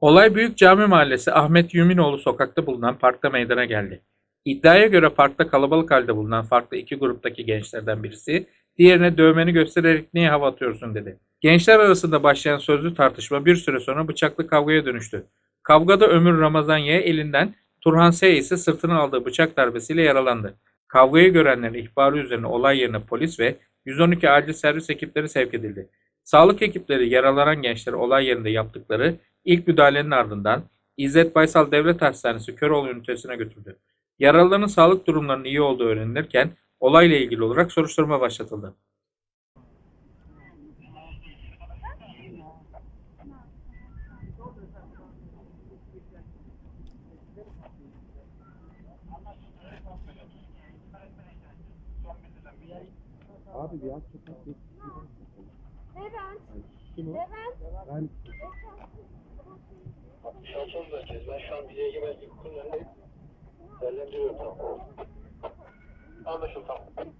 Olay Büyük Cami Mahallesi Ahmet Yüminoğlu sokakta bulunan parkta meydana geldi. İddiaya göre parkta kalabalık halde bulunan farklı iki gruptaki gençlerden birisi diğerine dövmeni göstererek niye hava atıyorsun dedi. Gençler arasında başlayan sözlü tartışma bir süre sonra bıçaklı kavgaya dönüştü. Kavgada Ömür Ramazan Y elinden, Turhan S ise sırtına aldığı bıçak darbesiyle yaralandı. Kavgayı görenlerin ihbarı üzerine olay yerine polis ve 112 acil servis ekipleri sevk edildi. Sağlık ekipleri yaralanan gençleri olay yerinde yaptıkları ilk müdahalenin ardından İzzet Baysal Devlet Hastanesi Köroğlu ünitesine götürdü. Yaralıların sağlık durumlarının iyi olduğu öğrenilirken olayla ilgili olarak soruşturma başlatıldı. Abi bir alt sokak yok. Levent, o? Levent. Değerlendiriyorum. Tamam. Anlaşıldı tamam.